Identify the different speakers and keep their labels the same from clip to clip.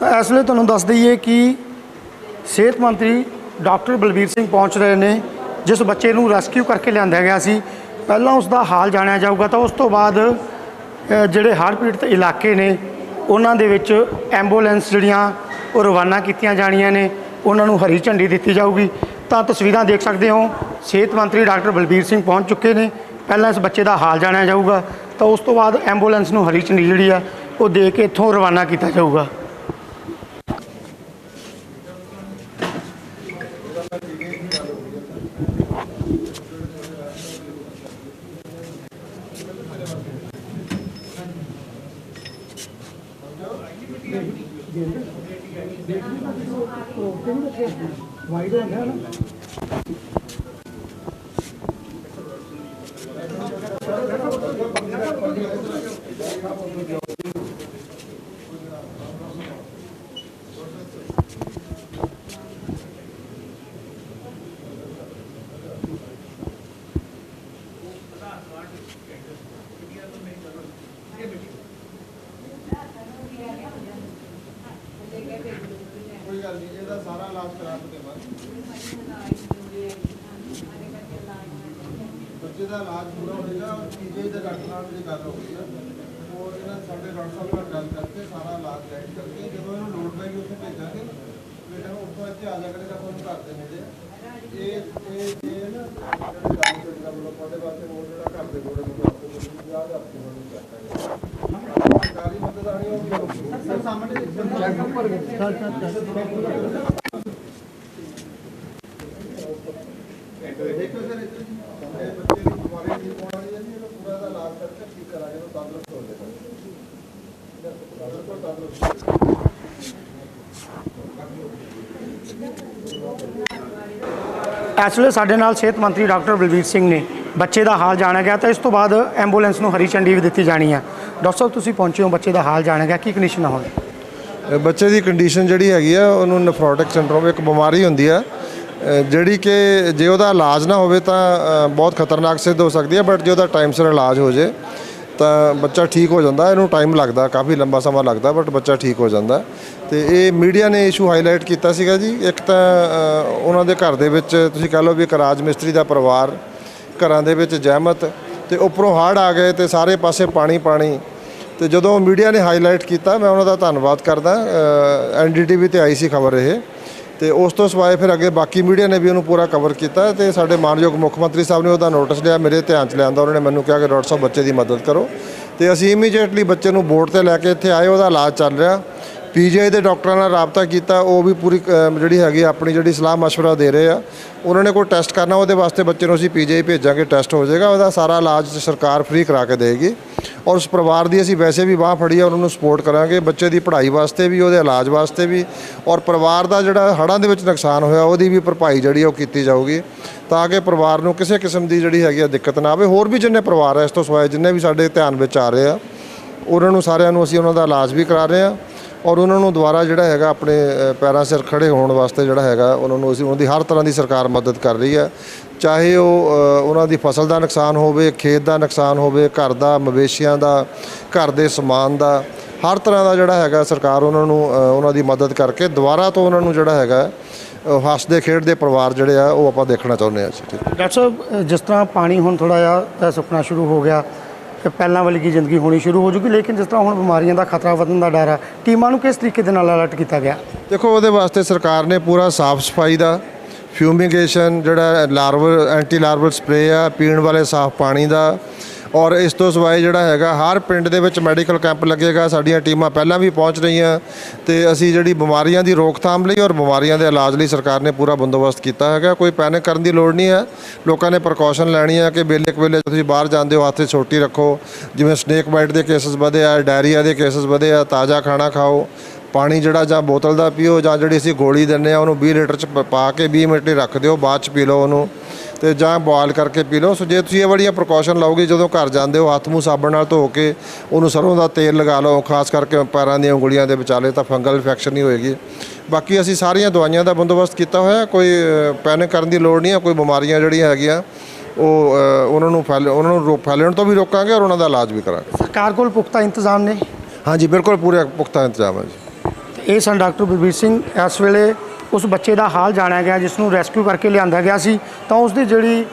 Speaker 1: ਤਾਂ ਇਸ ਵੇਲੇ ਤੁਹਾਨੂੰ ਦੱਸ ਦਈਏ ਕਿ ਸਿਹਤ ਮੰਤਰੀ ਡਾਕਟਰ ਬਲਬੀਰ ਸਿੰਘ ਪਹੁੰਚ ਰਹੇ ਨੇ, ਜਿਸ ਬੱਚੇ ਨੂੰ ਰੈਸਕਿਊ ਕਰਕੇ ਲਿਆਂਦਾ ਗਿਆ ਸੀ। ਪਹਿਲਾਂ ਉਸ ਦਾ ਹਾਲ ਜਾਣਿਆ ਜਾਊਗਾ ਤਾਂ ਉਸ ਤੋਂ ਬਾਅਦ ਜਿਹੜੇ ਹੜ੍ਹ ਪੀੜਤ ਇਲਾਕੇ ਨੇ, ਉਹਨਾਂ ਦੇ ਵਿੱਚ ਐਂਬੂਲੈਂਸ ਜਿਹੜੀਆਂ ਉਹ ਰਵਾਨਾ ਕੀਤੀਆਂ ਜਾਣੀਆਂ ਨੇ, ਉਹਨਾਂ ਨੂੰ ਹਰੀ ਝੰਡੀ ਦਿੱਤੀ ਜਾਊਗੀ। ਤਾਂ ਤਸਵੀਰਾਂ ਦੇਖ ਸਕਦੇ ਹੋ, ਸਿਹਤ ਮੰਤਰੀ ਡਾਕਟਰ ਬਲਬੀਰ ਸਿੰਘ ਪਹੁੰਚ ਚੁੱਕੇ ਨੇ। ਪਹਿਲਾਂ ਇਸ ਬੱਚੇ ਦਾ ਹਾਲ ਜਾਣਿਆ ਜਾਊਗਾ, ਤਾਂ ਉਸ ਤੋਂ ਬਾਅਦ ਐਂਬੂਲੈਂਸ ਨੂੰ ਹਰੀ ਝੰਡੀ ਜਿਹੜੀ ਆ, ਉਹ ਦੇ ਕੇ ਇੱਥੋਂ ਰਵਾਨਾ ਕੀਤਾ ਜਾਊਗਾ।
Speaker 2: ਕੋਈ ਸਾਰਾ ਇਲਾਜ ਕਰਾ ਕੇ ਦੇਵਾਂਗੇ ਬੱਚੇ ਦਾ ਇਲਾਜ ਪੂਰਾ ਹੋਏਗਾ ਪੀਜੀ ਦੇ ਡਾਕਟਰ ਨਾਲ ਜੇ ਗੱਲ ਹੋ ਗਈ ਉਹ ਇਹਨਾਂ ਸਾਡੇ ਡਾਕਟਰ ਸਾਹਿਬ ਨਾਲ ਗੱਲ ਕਰਕੇ ਸਾਰਾ ਇਲਾਜ ਸੈੱਟ ਕਰਕੇ ਜਦੋਂ ਇਹਨੂੰ ਲੋੜ ਪੈਗੀ ਉੱਥੇ ਭੇਜਾਂਗੇ। ਬੇਟਾ ਨੂੰ ਉੱਥੋਂ ਇੱਥੇ ਆ ਜਾ ਕਰੇਗਾ ਤੁਹਾਨੂੰ ਦੇ ਨੇੜੇ ਆ। ਇਹ ਇਹ ਇਹ ਨਾ ਜਿਹੜੇ ਕੰਮ ਜਿਹੜਾ ਮਤਲਬ ਤੁਹਾਡੇ ਵਾਸਤੇ ਹੋਰ ਜਿਹੜਾ ਘਰ ਦੇ ਕੋਲ ਨੂੰ ਆਪਕੋ ਮਿਲ ਜਾਏਗਾ ਆਪਕੋ ਮਿਲ ਜਾਏਗਾ ਸਰਕਾਰੀ ਮਦਦ ਆਣੀ ਹੋਗੀ ਸਰ ਸਾਹਮਣੇ ਚੈੱਕ ਉੱਪਰ ਦੇਖੋ ਸਰ ਇੱਥੇ ਸਾਡੇ ਬੱਚੇ ਦੀ ਬਿਮਾਰੀ ਠੀਕ ਹੋਣ ਵਾਲੀ ਹੈ ਜੀ ਇਹਨੂੰ ਪੂਰਾ ਦਾ ਇਲਾਜ ਕਰਕੇ ਠੀਕ ਕਰਾਂਗੇ ਇਹਨੂੰ ਤੰਦਰੁਸਤ ਹੋ ਜਾਏਗਾ ਬਿਲਕੁਲ ਤੰਦਰੁਸਤ
Speaker 1: ਇਸ ਵੇਲੇ ਸਾਡੇ ਨਾਲ ਸਿਹਤ ਮੰਤਰੀ ਡਾਕਟਰ ਬਲਬੀਰ ਸਿੰਘ ਨੇ ਬੱਚੇ ਦਾ ਹਾਲ ਜਾਣਿਆ ਗਿਆ ਤਾਂ ਇਸ ਤੋਂ ਬਾਅਦ ਐਂਬੂਲੈਂਸ ਨੂੰ ਹਰੀ ਝੰਡੀ ਵੀ ਦਿੱਤੀ ਜਾਣੀ ਹੈ। ਡਾਕਟਰ ਸਾਹਿਬ, ਤੁਸੀਂ ਪਹੁੰਚੇ ਹੋ, ਬੱਚੇ ਦਾ ਹਾਲ ਜਾਣਿਆ ਗਿਆ, ਕੀ ਕੰਡੀਸ਼ਨ ਆ ਹੁਣ?
Speaker 2: ਬੱਚੇ ਦੀ ਕੰਡੀਸ਼ਨ ਜਿਹੜੀ ਹੈਗੀ ਆ, ਉਹਨੂੰ ਨੈਫਰੋਟਿਕ ਸਿੰਡਰੋਮ ਇੱਕ ਬਿਮਾਰੀ ਹੁੰਦੀ ਆ। ਜਿਹੜੀ ਕਿ ਜੇ ਉਹਦਾ ਇਲਾਜ ਨਾ ਹੋਵੇ ਤਾਂ ਬਹੁਤ ਖਤਰਨਾਕ ਸਿੱਧ ਹੋ ਸਕਦੀ ਹੈ ਬਟ ਜੇ ਉਹਦਾ ਟਾਈਮ ਸਿਰ ਇਲਾਜ ਹੋ ਜੇ। ਤਾਂ ਬੱਚਾ ਠੀਕ ਹੋ ਜਾਂਦਾ, ਇਹਨੂੰ ਟਾਈਮ ਲੱਗਦਾ, ਕਾਫੀ ਲੰਬਾ ਸਮਾਂ ਲੱਗਦਾ ਬਟ ਬੱਚਾ ਠੀਕ ਹੋ ਜਾਂਦਾ। ਤੇ ਇਹ ਮੀਡੀਆ ਨੇ ਇਸ਼ੂ ਹਾਈਲਾਈਟ ਕੀਤਾ ਸੀਗਾ ਜੀ। ਇੱਕ ਤਾਂ ਉਹਨਾਂ ਦੇ ਘਰ ਦੇ ਵਿੱਚ ਤੁਸੀਂ ਕਹ ਲਓ ਵੀ ਇੱਕ ਰਾਜ ਮਿਸਤਰੀ ਦਾ ਪਰਿਵਾਰ, ਘਰਾਂ ਦੇ ਵਿੱਚ ਜਹਿਮਤ, ਤੇ ਉੱਪਰੋਂ ਹੜ੍ਹ ਆ ਗਏ ਤੇ ਸਾਰੇ ਪਾਸੇ ਪਾਣੀ ਪਾਣੀ। ਤੇ ਜਦੋਂ ਮੀਡੀਆ ਨੇ ਹਾਈਲਾਈਟ ਕੀਤਾ, ਮੈਂ ਉਹਨਾਂ ਦਾ ਧੰਨਵਾਦ ਕਰਦਾ। ਐਨਡੀਟੀਵੀ ਤੇ ਆਈ ਸੀ ਖਬਰ ਇਹ। ਤੇ ਉਸ ਤੋਂ ਸਿਵਾਏ ਫਿਰ ਅੱਗੇ ਬਾਕੀ ਮੀਡੀਆ ਨੇ ਵੀ ਉਹਨੂੰ ਪੂਰਾ ਕਵਰ ਕੀਤਾ ਤੇ ਸਾਡੇ ਮਾਨਯੋਗ ਮੁੱਖ ਮੰਤਰੀ ਸਾਹਿਬ ਨੇ ਉਹਦਾ ਨੋਟਿਸ ਲਿਆ, ਮੇਰੇ ਧਿਆਨ ਚ ਲਿਆਂਦਾ, ਉਹਨਾਂ ਨੇ ਮੈਨੂੰ ਕਿਹਾ ਕਿ ਡਾਕਟਰ ਸਾਹਿਬ ਬੱਚੇ ਦੀ ਮਦਦ ਕਰੋ। ਤੇ ਅਸੀਂ ਇਮੀਡੀਏਟਲੀ ਬੱਚੇ ਨੂੰ ਬੋਰਡ ਤੇ ਲੈ ਕੇ ਇੱਥੇ ਆਏ, ਉਹਦਾ ਇਲਾਜ ਚੱਲ ਰਿਹਾ। ਪੀਜੀਆਈ ਦੇ ਡਾਕਟਰਾਂ ਨਾਲ ਰਾਬਤਾ ਕੀਤਾ ਉਹ ਵੀ ਪੂਰੀ ਅ, ਜਿਹੜੀ ਹੈਗੀ ਆਪਣੀ ਜਿਹੜੀ ਸਲਾਹ مشورہ ਦੇ ਰਹੇ ਆ ਉਹਨਾਂ ਨੇ ਕੋਈ ਟੈਸਟ ਕਰਨਾ ਉਹਦੇ ਵਾਸਤੇ ਬੱਚੇ ਨੂੰ ਅਸੀਂ ਪੀਜੀਆਈ ਭੇਜਾਂਗੇ ਟੈਸਟ ਹੋ ਜਾਏਗਾ ਉਹਦਾ ਸਾਰਾ ਇਲਾਜ ਸਰਕਾਰ ਫ੍ਰੀ ਕਰਾ ਕੇ ਦੇਗੀ ਔਰ ਉਸ ਪਰਿਵਾਰ ਦੀ ਅਸੀਂ ਵੈਸੇ ਵੀ ਬਾਹ ਫੜੀ ਆ ਉਹਨਾਂ ਨੂੰ ਸਪੋਰਟ ਕਰਾਂਗੇ ਬੱਚੇ ਦੀ ਪੜ੍ਹਾਈ ਵਾਸਤੇ ਵੀ ਉਹਦੇ ਇਲਾਜ ਵਾਸਤੇ ਵੀ ਔਰ ਪਰਿਵਾਰ ਦਾ ਜਿਹੜਾ ਹੜ੍ਹਾਂ ਦੇ ਵਿੱਚ ਨੁਕਸਾਨ ਹੋਇਆ ਉਹਦੀ ਵੀ ਭਰਪਾਈ ਜਿਹੜੀ ਆ ਉਹ ਕੀਤੀ ਜਾਊਗੀ ਤਾਂ ਕਿ ਪਰਿਵਾਰ ਨੂੰ ਕਿਸੇ ਕਿਸਮ ਦੀ ਜਿਹੜੀ ਹੈਗੀ ਆ ਦਿੱਕਤ ਨਾ ਆਵੇ ਹੋਰ ਵੀ ਜਿੰਨੇ ਪਰਿਵਾਰ ਆ ਇਸ ਤੋਂ ਸਿਵਾਏ ਜਿੰਨੇ ਵੀ ਸਾਡੇ ਧਿਆਨ ਵਿੱਚ ਆ ਰਹੇ ਆ ਉਹਨਾਂ ਨੂੰ ਸਾਰਿਆਂ ਨੂੰ ਅਸੀਂ ਉਹਨਾਂ ਦਾ ਇਲਾਜ ਵੀ ਕਰਾ ਰਹੇ ਆ ਔਰ ਉਹਨਾਂ ਨੂੰ ਦੁਬਾਰਾ ਜਿਹੜਾ ਹੈਗਾ ਆਪਣੇ ਪੈਰਾਂ ਸਿਰ ਖੜੇ ਹੋਣ ਵਾਸਤੇ ਜਿਹੜਾ ਹੈਗਾ ਉਹਨਾਂ ਨੂੰ ਅਸੀਂ ਉਹਨਾਂ ਦੀ ਹਰ ਤਰ੍ਹਾਂ ਦੀ ਸਰਕਾਰ ਮਦਦ ਕਰ ਰਹੀ ਹੈ। ਚਾਹੇ ਉਹ ਉਹਨਾਂ ਦੀ ਫਸਲ ਦਾ ਨੁਕਸਾਨ ਹੋਵੇ ਖੇਤ ਦਾ ਨੁਕਸਾਨ ਹੋਵੇ ਘਰ ਦਾ ਮਵੇਸ਼ੀਆਂ ਦਾ ਘਰ ਦੇ ਸਮਾਨ ਦਾ ਹਰ ਤਰ੍ਹਾਂ ਦਾ ਜਿਹੜਾ ਹੈਗਾ ਸਰਕਾਰ ਉਹਨਾਂ ਨੂੰ ਉਹਨਾਂ ਦੀ ਮਦਦ ਕਰਕੇ ਦੁਬਾਰਾ ਤੋਂ ਉਹਨਾਂ ਨੂੰ ਜਿਹੜਾ ਹੈਗਾ ਅ, ਹੱਸਦੇ ਖੇਡਦੇ ਪਰਿਵਾਰ ਜਿਹੜੇ ਆ ਉਹ ਆਪਾਂ ਦੇਖਣਾ ਚਾਹੁੰਦੇ ਹਾਂ।
Speaker 1: ਡਾਕਟਰ ਸਾਹਿਬ ਜਿਸ ਤਰ੍ਹਾਂ ਪਾਣੀ ਹੁਣ ਥੋੜਾ ਜਿਹਾ ਸੁੱਕਣਾ ਸ਼ੁਰੂ ਹੋ ਗਿਆ ਪਹਿਲਾਂ ਵਾਲੀ ਕੀ ਜ਼ਿੰਦਗੀ ਹੋਣੀ ਸ਼ੁਰੂ ਹੋ ਜੂਗੀ, ਲੇਕਿਨ ਜਿਸ ਤਰ੍ਹਾਂ ਹੁਣ ਬਿਮਾਰੀਆਂ ਦਾ ਖਤਰਾ ਵਧਣ ਦਾ ਡਰ ਆ, ਟੀਮਾਂ ਨੂੰ ਕਿਸ ਤਰੀਕੇ ਦੇ ਨਾਲ ਅਲਰਟ ਕੀਤਾ ਗਿਆ?
Speaker 2: ਦੇਖੋ, ਉਹਦੇ ਵਾਸਤੇ ਸਰਕਾਰ ਨੇ ਪੂਰਾ ਸਾਫ਼ ਸਫ਼ਾਈ ਦਾ ਫਿਊਮੀਗੇਸ਼ਨ, ਜਿਹੜਾ ਲਾਰਵਲ ਐਂਟੀ ਲਾਰਵਲ ਸਪਰੇਅ ਆ, ਪੀਣ ਵਾਲੇ ਸਾਫ਼ ਪਾਣੀ ਦਾ ਔਰ ਇਸ ਤੋਂ ਸਿਵਾਏ ਜਿਹੜਾ ਹੈਗਾ, ਹਰ ਪਿੰਡ ਦੇ ਵਿੱਚ ਮੈਡੀਕਲ ਕੈਂਪ ਲੱਗੇਗਾ। ਸਾਡੀਆਂ ਟੀਮਾਂ ਪਹਿਲਾਂ ਵੀ ਪਹੁੰਚ ਰਹੀਆਂ ਤੇ ਅਸੀਂ ਜਿਹੜੀ ਬਿਮਾਰੀਆਂ ਦੀ ਰੋਕਥਾਮ ਲਈ ਔਰ ਬਿਮਾਰੀਆਂ ਦੇ ਇਲਾਜ ਲਈ ਸਰਕਾਰ ਨੇ ਪੂਰਾ ਬੰਦੋਬਸਤ ਕੀਤਾ ਹੈਗਾ। ਕੋਈ ਪੈਨਿਕ ਕਰਨ ਦੀ ਲੋੜ ਨਹੀਂ ਹੈ। ਲੋਕਾਂ ਨੇ ਪ੍ਰੀਕਾਸ਼ਨ ਲੈਣੀ ਹੈ ਕਿ ਵੇਲੇ ਕੁ ਵੇਲੇ ਤੁਸੀਂ ਬਾਹਰ ਜਾਂਦੇ ਹੋ, ਹੱਥ 'ਤੇ ਛੋਟੀ ਰੱਖੋ। ਜਿਵੇਂ ਸਨੇਕ ਬਾਈਟ ਦੇ ਕੇਸਸ ਵਧੇ ਆ ਡਾਇਰੀਆ ਦੇ ਕੇਸਸ ਵਧੇ ਆ, ਤਾਜ਼ਾ ਖਾਣਾ ਖਾਓ। ਪਾਣੀ ਜਿਹੜਾ ਜਾਂ ਬੋਤਲ ਦਾ ਪੀਓ ਜਾਂ ਜਿਹੜੀ ਅਸੀਂ ਗੋਲੀ ਦਿੰਨੇ ਆ, ਉਹਨੂੰ 20 ਲੀਟਰ ਚ ਪ- ਪਾ ਕੇ 20 ਮਿੰਟ ਲਈ ਰੱਖ ਦਿਓ, ਬਾਅਦ ਚ ਪੀ ਲਓ ਉਹਨੂੰ। ਤੇ ਜਾਂ ਬੋਇਲ ਕਰਕੇ ਪੀ ਲਓ। ਸੋ ਜੇ ਤੁਸੀਂ ਇਹ ਬੜੀਆਂ ਪ੍ਰੀਕਾਸ਼ਨ ਲਓਗੇ ਜਦੋਂ ਘਰ ਜਾਂਦੇ ਹੋ ਹੱਥ ਮੂੰਹ ਸਾਬਣ ਨਾਲ ਧੋ ਕੇ ਉਹਨੂੰ ਸਰੋਂ ਦਾ ਤੇਲ ਲਗਾ ਲਓ ਖਾਸ ਕਰਕੇ ਪੈਰਾਂ ਦੀਆਂ ਉਂਗਲੀਆਂ ਦੇ ਵਿਚਾਲੇ ਤਾਂ ਫੰਗਲ ਇਨਫੈਕਸ਼ਨ ਨਹੀਂ ਹੋਏਗੀ। ਬਾਕੀ ਅਸੀਂ ਸਾਰੀਆਂ ਦਵਾਈਆਂ ਦਾ ਬੰਦੋਬਸਤ ਕੀਤਾ ਹੋਇਆ। ਕੋਈ ਪੈਨਿਕ ਕਰਨ ਦੀ ਲੋੜ ਨਹੀਂ ਹੈ ਕੋਈ ਬਿਮਾਰੀਆਂ ਜਿਹੜੀਆਂ ਹੈਗੀਆਂ ਉਹ ਉਹਨਾਂ ਨੂੰ ਫੈਲ ਉਹਨਾਂ ਨੂੰ ਰੋ- ਫੈਲਣ ਤੋਂ ਵੀ ਰੋਕਾਂਗੇ ਔਰ ਉਹਨਾਂ ਦਾ ਇਲਾਜ ਵੀ ਕਰਾਂਗੇ।
Speaker 1: ਸਰਕਾਰ ਕੋਲ ਪੁਖਤਾ ਇੰਤਜ਼ਾਮ ਨੇ?
Speaker 2: ਹਾਂਜੀ ਬਿਲਕੁਲ ਪੂਰੇ ਪੁਖਤਾ ਇੰਤਜ਼ਾਮ ਹੈ ਜੀ।
Speaker 1: ਇਹ ਸਨ ਡਾਕਟਰ ਬਲਬੀਰ ਸਿੰਘ। ਇਸ ਵੇਲੇ ਉਸ ਬੱਚੇ ਦਾ ਹਾਲ ਜਾਣਿਆ ਗਿਆ, ਜਿਸ ਨੂੰ ਰੈਸਕਿਊ ਕਰਕੇ ਲਿਆਂਦਾ ਗਿਆ ਸੀ, ਤਾਂ ਉਸ ਦੀ ਜਿਹੜੀ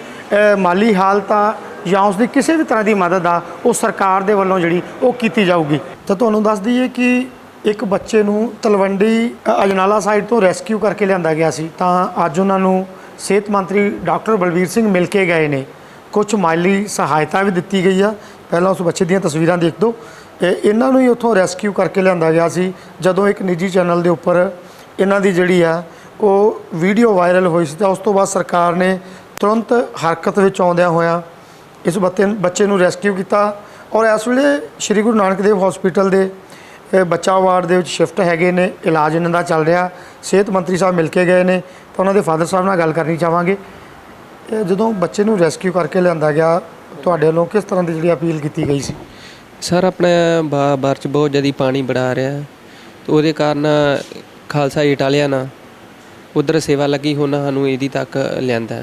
Speaker 1: ਮਾਲੀ ਹਾਲਤ ਆ ਜਾਂ ਉਸ ਦੀ ਕਿਸੇ ਵੀ ਤਰ੍ਹਾਂ ਦੀ ਮਦਦ ਆ, ਉਹ ਸਰਕਾਰ ਦੇ ਵੱਲੋਂ ਜਿਹੜੀ, ਉਹ ਕੀਤੀ ਜਾਊਗੀ। ਤਾਂ ਤੁਹਾਨੂੰ ਦੱਸ ਦਈਏ ਕਿ ਇੱਕ ਬੱਚੇ ਨੂੰ ਤਲਵੰਡੀ ਅਜਨਾਲਾ ਸਾਈਡ ਤੋਂ ਰੈਸਕਿਊ ਕਰਕੇ ਲਿਆਂਦਾ ਗਿਆ ਸੀ, ਤਾਂ ਅੱਜ ਉਹਨਾਂ ਨੂੰ ਸਿਹਤ ਮੰਤਰੀ ਡਾਕਟਰ ਬਲਬੀਰ ਸਿੰਘ ਮਿਲ ਕੇ ਗਏ ਨੇ। ਕੁਝ ਮਾਲੀ ਸਹਾਇਤਾ ਵੀ ਦਿੱਤੀ ਗਈ ਆ। ਪਹਿਲਾਂ ਉਸ ਬੱਚੇ ਦੀਆਂ ਤਸਵੀਰਾਂ ਦੇਖ ਦਿਓ ਇਹਨਾਂ ਨੂੰ ਹੀ ਉੱਥੋਂ ਰੈਸਕਿਊ ਕਰਕੇ ਲਿਆਂਦਾ ਗਿਆ ਸੀ, ਜਦੋਂ ਇੱਕ ਨਿੱਜੀ ਚੈਨਲ ਦੇ ਉੱਪਰ ਇਹਨਾਂ ਦੀ ਜਿਹੜੀ ਆ, ਉਹ ਵੀਡੀਓ ਵਾਇਰਲ ਹੋਈ ਸੀ ਤਾਂ ਉਸ ਤੋਂ ਬਾਅਦ ਸਰਕਾਰ ਨੇ ਤੁਰੰਤ ਹਰਕਤ ਵਿੱਚ ਆਉਂਦਿਆਂ ਹੋਇਆਂ ਇਸ ਬੱਤੇ ਬੱਚੇ ਨੂੰ ਰੈਸਕਿਊ ਕੀਤਾ ਔਰ ਇਸ ਵੇਲੇ ਸ਼੍ਰੀ ਗੁਰੂ ਨਾਨਕ ਦੇਵ ਹਸਪੀਟਲ ਦੇ ਬੱਚਾ ਵਾਰਡ ਦੇ ਵਿੱਚ ਸ਼ਿਫਟ ਹੈਗੇ ਨੇ, ਇਲਾਜ ਇਹਨਾਂ ਦਾ ਚੱਲ ਰਿਹਾ, ਸਿਹਤ ਮੰਤਰੀ ਸਾਹਿਬ ਮਿਲ ਕੇ ਗਏ ਨੇ ਤਾਂ ਉਹਨਾਂ ਦੇ ਫਾਦਰ ਸਾਹਿਬ ਨਾਲ ਗੱਲ ਕਰਨੀ ਚਾਹਾਂਗੇ। ਇਹ ਜਦੋਂ ਬੱਚੇ ਨੂੰ ਰੈਸਕਿਊ ਕਰਕੇ ਲਿਆਂਦਾ ਗਿਆ, ਤੁਹਾਡੇ ਵੱਲੋਂ ਕਿਸ ਤਰ੍ਹਾਂ ਦੀ ਜਿਹੜੀ ਅਪੀਲ ਕੀਤੀ ਗਈ ਸੀ?
Speaker 3: ਸਰ, ਆਪਣੇ ਬਾ- ਬਾਹਰ ਚ ਬਹੁਤ ਜ਼ਿਆਦਾ ਪਾਣੀ ਬੜਾ ਰਿਹਾ ਤੇ ਉਹਦੇ ਕਾਰਨ ਖਾਲਸਾ ਏਟ ਵਾਲਿਆਂ ਨਾ ਉਧਰ ਸੇਵਾ ਲੱਗੀ ਹੁਣ ਸਾਨੂੰ ਇਹਦੀ ਤੱਕ ਲਿਆਂਦਾ।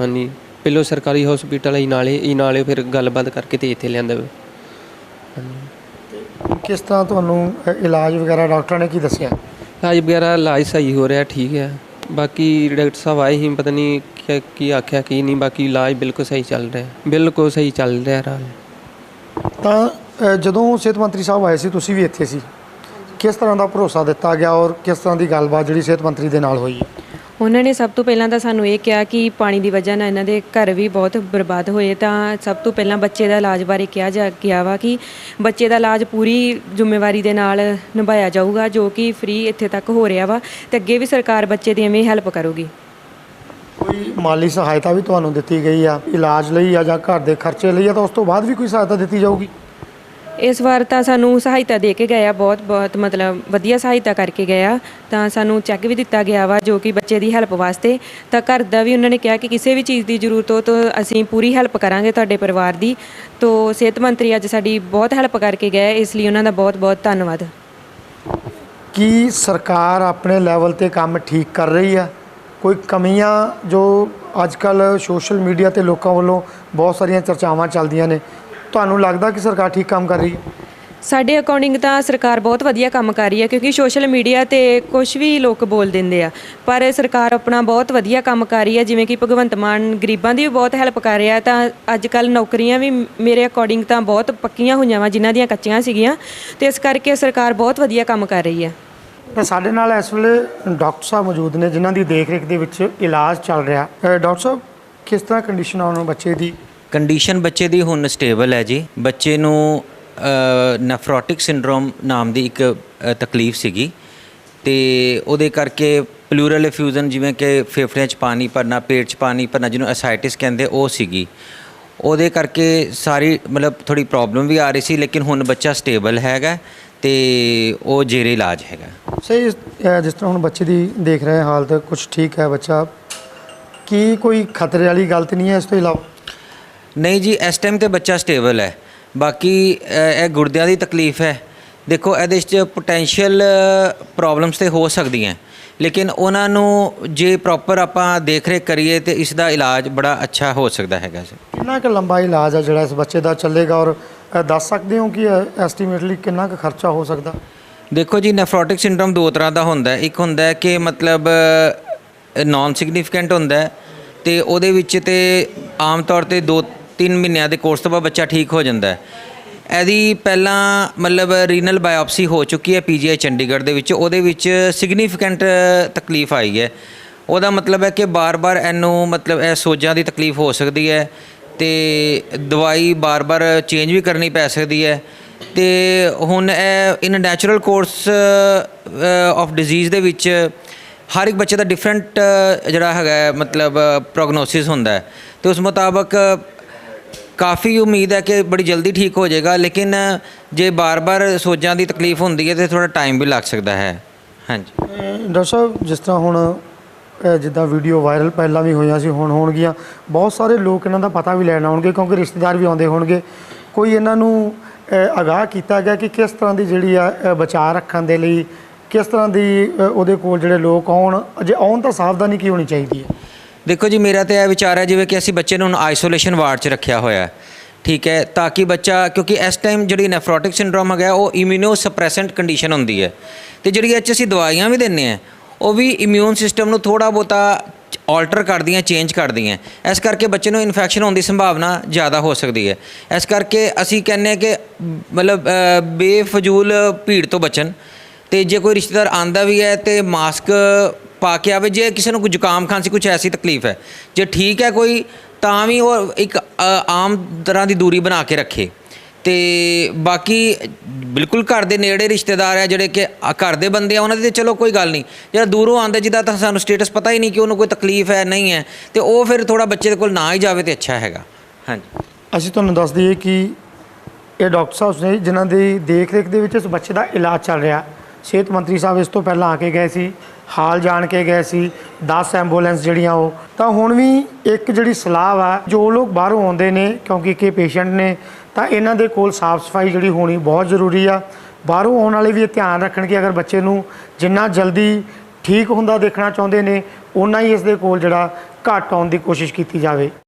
Speaker 3: ਹਾਂਜੀ ਪਹਿਲੋਂ ਸਰਕਾਰੀ ਹਸਪੀਟਲ ਹੀ ਨਾਲੇ ਹੀ ਨਾਲੇ ਫਿਰ ਗੱਲਬਾਤ ਕਰਕੇ ਤੇ ਇੱਥੇ ਲਿਆਂਦਾ।
Speaker 1: ਕਿਸ ਤਰ੍ਹਾਂ ਤੁਹਾਨੂੰ ਅ, ਇਲਾਜ ਵਗੈਰਾ ਡਾਕਟਰਾਂ ਨੇ ਕੀ ਦੱਸਿਆ?
Speaker 3: ਇਲਾਜ ਵਗੈਰਾ ਇਲਾਜ ਸਹੀ ਹੋ ਰਿਹਾ ਠੀਕ ਹੈ। ਬਾਕੀ ਡਾਕਟਰ ਸਾਹਿਬ ਆਏ ਹੀ ਪਤਾ ਨਹੀਂ ਕੀ ਕੀ ਆਖਿਆ ਕੀ ਨਹੀਂ ਬਾਕੀ ਇਲਾਜ ਬਿਲਕੁਲ ਸਹੀ ਚੱਲ ਰਿਹਾ ਬਿਲਕੁਲ ਸਹੀ ਚੱਲ ਰਿਹਾ ਰਾਜ।
Speaker 1: ਤਾਂ ਅ, ਜਦੋਂ ਸਿਹਤ ਮੰਤਰੀ ਸਾਹਿਬ ਆਏ ਸੀ ਤੁਸੀਂ ਵੀ ਇੱਥੇ ਸੀ। ਕਿਸ ਤਰ੍ਹਾਂ ਦਾ ਭਰੋਸਾ ਦਿੱਤਾ ਗਿਆ ਔਰ ਕਿਸ ਤਰ੍ਹਾਂ ਦੀ ਗੱਲਬਾਤ ਜਿਹੜੀ ਸਿਹਤ ਮੰਤਰੀ ਦੇ ਨਾਲ ਹੋਈ ਹੈ?
Speaker 4: ਉਹਨਾਂ ਨੇ ਸਭ ਤੋਂ ਪਹਿਲਾਂ ਤਾਂ ਸਾਨੂੰ ਇਹ ਕਿਹਾ ਕਿ ਪਾਣੀ ਦੀ ਵਜ੍ਹਾ ਨਾਲ ਇਹਨਾਂ ਦੇ ਘਰ ਵੀ ਬਹੁਤ ਬਰਬਾਦ ਹੋਏ ਤਾਂ ਸਭ ਤੋਂ ਪਹਿਲਾਂ ਬੱਚੇ ਦਾ ਇਲਾਜ ਬਾਰੇ ਕਿਹਾ ਜਾ ਗਿਆ ਵਾ ਕਿ ਬੱਚੇ ਦਾ ਇਲਾਜ ਪੂਰੀ ਜ਼ਿੰਮੇਵਾਰੀ ਦੇ ਨਾਲ ਨਿਭਾਇਆ ਜਾਊਗਾ ਜੋ ਕਿ ਫ੍ਰੀ ਇੱਥੇ ਤੱਕ ਹੋ ਰਿਹਾ ਵਾ ਤੇ ਅੱਗੇ ਵੀ ਸਰਕਾਰ ਬੱਚੇ ਦੀ ਐਵੇਂ ਹੈਲਪ ਕਰੂਗੀ।
Speaker 1: ਕੋਈ ਮਾਲੀ ਸਹਾਇਤਾ ਵੀ ਤੁਹਾਨੂੰ ਦਿੱਤੀ ਗਈ ਆ ਇਲਾਜ ਲਈ ਆ ਜਾਂ ਘਰ ਦੇ ਖਰਚੇ ਲਈ ਆ ਤਾਂ ਉਸ ਤੋਂ ਬਾਅਦ ਵੀ ਕੋਈ ਸਹਾਇਤਾ ਦਿੱਤੀ ਜਾਊਗੀ?
Speaker 4: ਇਸ ਵਾਰ ਤਾਂ ਸਾਨੂੰ ਸਹਾਇਤਾ ਦੇ ਕੇ ਗਏ ਆ, ਬਹੁਤ ਬਹੁਤ ਮਤਲਬ ਵਧੀਆ ਸਹਾਇਤਾ ਕਰਕੇ ਗਏ ਆ। ਤਾਂ ਸਾਨੂੰ ਚੈੱਕ ਵੀ ਦਿੱਤਾ ਗਿਆ ਵਾ ਜੋ ਕਿ ਬੱਚੇ ਦੀ ਹੈਲਪ ਵਾਸਤੇ। ਤਾਂ ਘਰ ਦਾ ਵੀ ਉਹਨਾਂ ਨੇ ਕਿਹਾ ਕਿ ਕਿਸੇ ਵੀ ਚੀਜ਼ ਦੀ ਜ਼ਰੂਰਤ ਹੋ ਤਾਂ ਅਸੀਂ ਪੂਰੀ ਹੈਲਪ ਕਰਾਂਗੇ ਤੁਹਾਡੇ ਪਰਿਵਾਰ ਦੀ। ਤੋਂ ਸਿਹਤ ਮੰਤਰੀ ਅੱਜ ਸਾਡੀ ਬਹੁਤ ਹੈਲਪ ਕਰਕੇ ਗਏ, ਇਸ ਲਈ ਉਹਨਾਂ ਦਾ ਬਹੁਤ ਬਹੁਤ ਧੰਨਵਾਦ।
Speaker 1: ਕੀ ਸਰਕਾਰ ਆਪਣੇ ਲੈਵਲ ਤੇ ਕੰਮ ਠੀਕ ਕਰ ਰਹੀ ਆ? ਕੋਈ ਕਮੀਆਂ ਜੋ ਅੱਜ ਕੱਲ ਸੋਸ਼ਲ ਮੀਡੀਆ ਤੇ ਲੋਕਾਂ ਵੱਲੋਂ ਬਹੁਤ ਸਾਰੀਆਂ ਚਰਚਾਵਾਂ ਚੱਲਦੀਆਂ ਨੇ। ਤੁਹਾਨੂੰ ਲੱਗਦਾ ਕਿ ਸਰਕਾਰ ਠੀਕ ਕੰਮ ਕਰ ਰਹੀ ਹੈ?
Speaker 4: ਸਾਡੇ ਅਕੋਰਡਿੰਗ ਤਾਂ ਸਰਕਾਰ ਬਹੁਤ ਵਧੀਆ ਕੰਮ ਕਰ ਰਹੀ ਹੈ ਕਿਉਂਕਿ ਸੋਸ਼ਲ ਮੀਡੀਆ ਤੇ ਕੁਝ ਵੀ ਲੋਕ ਬੋਲ ਦਿੰਦੇ ਆ। ਪਰ ਸਰਕਾਰ ਆਪਣਾ ਬਹੁਤ ਵਧੀਆ ਕੰਮ ਕਰ ਰਹੀ ਹੈ ਜਿਵੇਂ ਕਿ ਭਗਵੰਤ ਮਾਨ ਗਰੀਬਾਂ ਦੀ ਵੀ ਬਹੁਤ ਹੈਲਪ ਕਰ ਰਿਹਾ ਤਾਂ ਅੱਜ ਕੱਲ ਨੌਕਰੀਆਂ ਵੀ ਮੇਰੇ ਅਕੋਰਡਿੰਗ ਤਾਂ ਬਹੁਤ ਪੱਕੀਆਂ ਹੋਈਆਂ ਵਾ ਜਿਨ੍ਹਾਂ ਦੀਆਂ ਕੱਚੀਆਂ ਸੀਗੀਆਂ। ਤੇ ਇਸ ਕਰਕੇ ਸਰਕਾਰ ਬਹੁਤ ਵਧੀਆ ਕੰਮ ਕਰ ਰਹੀ ਹੈ।
Speaker 1: ਤਾਂ ਸਾਡੇ ਨਾਲ ਇਸ ਵੇਲੇ ਡਾਕਟਰ ਸਾਹਿਬ ਮੌਜੂਦ ਨੇ ਜਿਨ੍ਹਾਂ ਦੀ ਦੇਖਰੇਖ ਦੇ ਵਿੱਚ ਇਲਾਜ ਚੱਲ ਰਿਹਾ। ਡਾਕਟਰ ਸਾਹਿਬ ਕਿਸ ਤਰ੍ਹਾਂ ਕੰਡੀਸ਼ਨ ਆ ਉਹਨਾਂ ਬੱਚੇ ਦੀ?
Speaker 5: ਕੰਡੀਸ਼ਨ ਬੱਚੇ ਦੀ ਹੁਣ ਸਟੇਬਲ ਹੈ ਜੀ। ਬੱਚੇ ਨੂੰ ਨੈਫਰੋਟਿਕ ਸਿੰਡਰੋਮ ਨਾਮ ਦੀ ਇੱਕ ਤਕਲੀਫ ਸੀਗੀ। ਤੇ ਉਹਦੇ ਕਰਕੇ ਪਲੂਰਲ ਇਫਿਊਜ਼ਨ ਜਿਵੇਂ ਕਿ ਫੇਫੜਿਆਂ 'ਚ ਪਾਣੀ ਭਰਨਾ ਪੇਟ 'ਚ ਪਾਣੀ ਭਰਨਾ ਜਿਹਨੂੰ ਅਸਾਈਟਿਸ ਕਹਿੰਦੇ ਉਹ ਸੀਗੀ। ਉਹਦੇ ਕਰਕੇ ਸਾਰੀ ਮਤਲਬ ਥੋੜੀ ਪ੍ਰੋਬਲਮ ਵੀ ਆ ਰਹੀ ਸੀ ਲੇਕਿਨ ਹੁਣ ਬੱਚਾ ਸਟੇਬਲ ਹੈਗਾ ਤੇ ਉਹ ਜੇਰੇ ਇਲਾਜ ਹੈਗਾ।
Speaker 1: ਸਹੀ ਅ, ਜਿਸ ਤਰ੍ਹਾਂ ਹੁਣ ਬੱਚੇ ਦੀ ਦੇਖ ਰਹੇ ਹਾਲਤ ਕੁਝ ਠੀਕ ਹੈ ਬੱਚਾ ਕੀ ਕੋਈ ਖਤਰੇ ਵਾਲੀ ਗੱਲ ਤੇ ਨਹੀਂ ਹੈ ਇਸ ਤੋਂ ਇਲਾਵਾ?
Speaker 5: ਨਹੀਂ ਜੀ ਇਸ ਟਾਈਮ ਤੇ ਬੱਚਾ ਸਟੇਬਲ ਹੈ। ਬਾਕੀ ਇਹ ਗੁਰਦਿਆਂ ਦੀ ਤਕਲੀਫ ਹੈ। ਦੇਖੋ ਇਹਦੇ 'ਚ ਪੋਟੈਂਸ਼ੀਅਲ ਪ੍ਰੋਬਲਮਸ ਤੇ ਹੋ ਸਕਦੀਆਂ। ਲੇਕਿਨ ਉਹਨਾਂ ਨੂੰ ਜੇ ਪ੍ਰੋਪਰ ਆਪਾਂ ਦੇਖ ਰੇਖ ਕਰੀਏ ਤੇ ਇਸ ਦਾ ਇਲਾਜ ਬੜਾ ਅੱਛਾ ਹੋ ਸਕਦਾ ਹੈਗਾ ਜੀ।
Speaker 1: ਕਿੰਨਾ ਕੁ ਲੰਬਾ ਇਲਾਜ ਹੈ ਜਿਹੜਾ ਇਸ ਬੱਚੇ ਦਾ ਚੱਲੇਗਾ? ਔਰ ਅ, ਦੱਸ ਸਕਦੇ ਹੋ ਕਿ ਐਸਟੀਮੇਟਲੀ ਕਿੰਨਾ ਕੁ ਖਰਚਾ ਹੋ ਸਕਦਾ?
Speaker 5: ਦੇਖੋ ਜੀ ਨੈਫਰੋਟਿਕ ਸਿੰਡਰੋਮ ਦੋ ਤਰ੍ਹਾਂ ਦਾ ਹੁੰਦਾ ਹੈ। ਇੱਕ ਹੁੰਦਾ ਹੈ ਕਿ ਮਤਲਬ ਨਾਨ ਸਿਗਨੀਫੀਕੈਂਟ ਹੁੰਦਾ ਹੈ ਤੇ ਉਹਦੇ ਵਿੱਚ ਤੇ ਆਮ ਤੌਰ ਤੇ 2-3 ਮਹੀਨਿਆਂ ਦੇ ਕੋਰਸ ਤੋਂ ਬਾਅਦ ਬੱਚਾ ਠੀਕ ਹੋ ਜਾਂਦਾ ਹੈ। ਇਹਦੀ ਪਹਿਲਾਂ ਮਤਲਬ ਰੀਨਲ ਬਾਇਓਪਸੀ ਹੋ ਚੁੱਕੀ ਹੈ ਪੀਜੀਆਈ ਚੰਡੀਗੜ੍ਹ ਦੇ ਵਿੱਚ, ਉਹਦੇ ਵਿੱਚ ਸਿਗਨੀਫੀਕੈਂਟ ਤਕਲੀਫ ਆਈ ਹੈ। ਉਹਦਾ ਮਤਲਬ ਹੈ ਕਿ ਬਾਰ-ਬਾਰ ਇਹਨੂੰ ਮਤਲਬ ਇਹ ਸੋਜਾਂ ਦੀ ਤਕਲੀਫ ਹੋ ਸਕਦੀ ਹੈ ਤੇ ਦਵਾਈ ਬਾਰ-ਬਾਰ ਚੇਂਜ ਵੀ ਕਰਨੀ ਪੈ ਸਕਦੀ ਹੈ ਤੇ ਹੁਣ ਇਹ in natural course of disease ਦੇ ਵਿੱਚ ਹਰ ਇੱਕ ਬੱਚੇ ਦਾ ਡਿਫਰੈਂਟ ਜਿਹੜਾ ਹੈਗਾ ਮਤਲਬ ਪ੍ਰੋਗਨੋਸਿਸ ਹੁੰਦਾ ਹੈ। ਤੇ ਉਸ ਮੁਤਾਬਕ ਕਾਫੀ ਉਮੀਦ ਹੈ ਕਿ ਬੜੀ ਜਲਦੀ ਠੀਕ ਹੋ ਜਾਏਗਾ ਲੇਕਿਨ ਜੇ ਬਾਰ-ਬਾਰ ਸੋਜਾਂ ਦੀ ਤਕਲੀਫ ਹੁੰਦੀ ਹੈ ਤੇ ਥੋੜਾ ਟਾਈਮ ਵੀ ਲੱਗ ਸਕਦਾ ਹੈ। ਹਾਂਜੀ।
Speaker 1: ਡਾਕਟਰ ਸਾਹਿਬ ਜਿਸ ਤਰ੍ਹਾਂ ਹੁਣ ਅ, ਜਿੱਦਾਂ ਵੀਡੀਓ ਵਾਇਰਲ ਪਹਿਲਾਂ ਵੀ ਹੋਈਆਂ ਸੀ ਹੁਣ ਹੋਣਗੀਆਂ ਬਹੁਤ ਸਾਰੇ ਲੋਕ ਇਹਨਾਂ ਦਾ ਪਤਾ ਵੀ ਲੈਣ ਆਉਣਗੇ ਕਿਉਂਕਿ ਰਿਸ਼ਤੇਦਾਰ ਵੀ ਆਉਂਦੇ ਹੋਣਗੇ। ਕੋਈ ਇਹਨਾਂ ਨੂੰ ਅ, ਅਗਾਹ ਕੀਤਾ ਗਿਆ ਕਿ ਕਿਸ ਤਰ੍ਹਾਂ ਦੀ ਜਿਹੜੀ ਆ ਅ, ਬਚਾਅ ਰੱਖਣ ਦੇ ਲਈ ਕਿਸ ਤਰ੍ਹਾਂ ਦੀ ਅ, ਉਹਦੇ ਕੋਲ ਜਿਹੜੇ ਲੋਕ ਆਉਣ ਜੇ ਆਉਣ ਤਾਂ ਸਾਵਧਾਨੀ ਕੀ ਹੋਣੀ ਚਾਹੀਦੀ ਹੈ?
Speaker 5: ਦੇਖੋ ਜੀ, ਮੇਰਾ ਤੇ ਇਹ ਵਿਚਾਰ ਹੈ ਜਿਵੇਂ ਕਿ ਅਸੀਂ ਬੱਚੇ ਨੂੰ ਹੁਣ ਆਈਸੋਲੇਸ਼ਨ ਵਾਰਡ 'ਚ ਰੱਖਿਆ ਹੋਇਆ ਹੈ, ਠੀਕ ਹੈ, ਤਾਂ ਕਿ ਬੱਚਾ, ਕਿਉਂਕਿ ਇਸ ਟਾਈਮ ਜਿਹੜੀ ਨੈਫਰੋਟਿਕ ਸਿੰਡਰੋਮ ਹੈਗਾ, ਉਹ ਇਮਿਊਨੋ ਸਪਰੈਸੈਂਟ ਕੰਡੀਸ਼ਨ ਹੁੰਦੀ ਹੈ ਤੇ ਜਿਹੜੀ ਇਹ 'ਚ ਅਸੀਂ ਦਵਾਈਆਂ ਵੀ ਦਿੰਨੇ ਆ ਉਹ ਵੀ ਇਮਿਊਨ ਸਿਸਟਮ ਨੂੰ ਥੋੜਾ ਬਹੁਤਾ ਆਲਟਰ ਕਰਦੀਆਂ ਚੇਂਜ ਕਰਦੀਆਂ। ਇਸ ਕਰਕੇ ਬੱਚੇ ਨੂੰ ਇਨਫੈਕਸ਼ਨ ਹੋਣ ਦੀ ਸੰਭਾਵਨਾ ਜ਼ਿਆਦਾ ਹੋ ਸਕਦੀ ਹੈ। ਇਸ ਕਰਕੇ ਅਸੀਂ ਕਹਿੰਨੇ ਕਿ, ਮਤਲਬ ਬੇਫਜ਼ੂਲ ਭੀੜ ਤੋਂ ਬਚਣ ਤੇ ਜੇ ਕੋਈ ਰਿਸ਼ਤੇਦਾਰ ਆਂਦਾ ਵੀ ਹੈ ਤੇ ਮਾਸਕ ਪਾ ਕੇ ਆਵੇ, ਜੇ ਕਿਸੇ ਨੂੰ ਕੋਈ ਜ਼ੁਕਾਮ, ਖਾਂਸੀ ਕੁਝ ਐਸੀ ਤਕਲੀਫ ਹੈ, ਜੇ ਠੀਕ ਹੈ ਕੋਈ, ਤਾਂ ਵੀ ਉਹ ਇੱਕ ਆਮ ਤਰ੍ਹਾਂ ਦੀ ਦੂਰੀ ਬਣਾ ਕੇ ਰੱਖੇ। ਤੇ ਬਾਕੀ ਬਿਲਕੁਲ ਘਰ ਦੇ ਨੇੜੇ ਰਿਸ਼ਤੇਦਾਰ ਆ ਜਿਹੜੇ ਕਿ ਘਰ ਦੇ ਬੰਦੇ ਆ, ਉਹਨਾਂ ਦੀ ਚਲੋ ਕੋਈ ਗੱਲ ਨਹੀਂ। ਜਿਹੜਾ ਦੂਰੋਂ ਆਂਦੇ ਜਿਹਦਾ ਤਾਂ ਸਾਨੂੰ ਸਟੇਟਸ ਪਤਾ ਹੀ ਨਹੀਂ ਕਿ ਉਹਨੂੰ ਕੋਈ ਤਕਲੀਫ ਹੈ, ਨਹੀਂ ਹੈ, ਤੇ ਉਹ ਫਿਰ ਥੋੜਾ ਬੱਚੇ ਦੇ ਕੋਲ ਨਾ ਹੀ ਜਾਵੇ ਤੇ ਅੱਛਾ ਹੈਗਾ। ਹਾਂਜੀ।
Speaker 1: ਅਸੀਂ ਤੁਹਾਨੂੰ ਦੱਸ ਦਈਏ ਕਿ ਇਹ ਡਾਕਟਰ ਸਾਹਿਬ ਨੇ, ਜਿਨ੍ਹਾਂ ਦੀ ਦੇਖ ਰੇਖ ਦੇ ਵਿੱਚ ਇਸ ਬੱਚੇ ਦਾ ਇਲਾਜ ਚੱਲ ਰਿਹਾ ਸਿਹਤ ਮੰਤਰੀ ਸਾਹਿਬ ਇਸ ਤੋਂ ਪਹਿਲਾਂ ਆ ਕੇ ਗਏ ਸੀ, ਹਾਲ ਜਾਣ ਕੇ ਗਏ ਸੀ 10 ਐਂਬੂਲੈਂਸ ਜਿਹੜੀਆਂ ਉਹ। ਤਾਂ ਹੁਣ ਵੀ ਇੱਕ ਜਿਹੜੀ ਸਲਾਹ ਵਾ, ਜੋ ਲੋਕ ਬਾਹਰੋਂ ਆਉਂਦੇ ਨੇ, ਕਿਉਂਕਿ ਕਿ ਪੇਸ਼ੈਂਟ ਨੇ, ਤਾਂ ਇਹਨਾਂ ਦੇ ਕੋਲ ਸਾਫ਼ ਸਫ਼ਾਈ ਜਿਹੜੀ ਹੋਣੀ ਬਹੁਤ ਜ਼ਰੂਰੀ ਆ। ਬਾਹਰੋਂ ਆਉਣ ਵਾਲੇ ਵੀ ਇਹ ਧਿਆਨ ਰੱਖਣ ਕਿ ਅਗਰ ਬੱਚੇ ਨੂੰ ਜਿੰਨਾ ਜਲਦੀ ਠੀਕ ਹੁੰਦਾ ਦੇਖਣਾ ਚਾਹੁੰਦੇ ਨੇ ਉਨਾ ਹੀ ਇਸ ਦੇ ਕੋਲ ਜਿਹੜਾ ਘੱਟ ਆਉਣ ਦੀ ਕੋਸ਼ਿਸ਼ ਕੀਤੀ ਜਾਵੇ।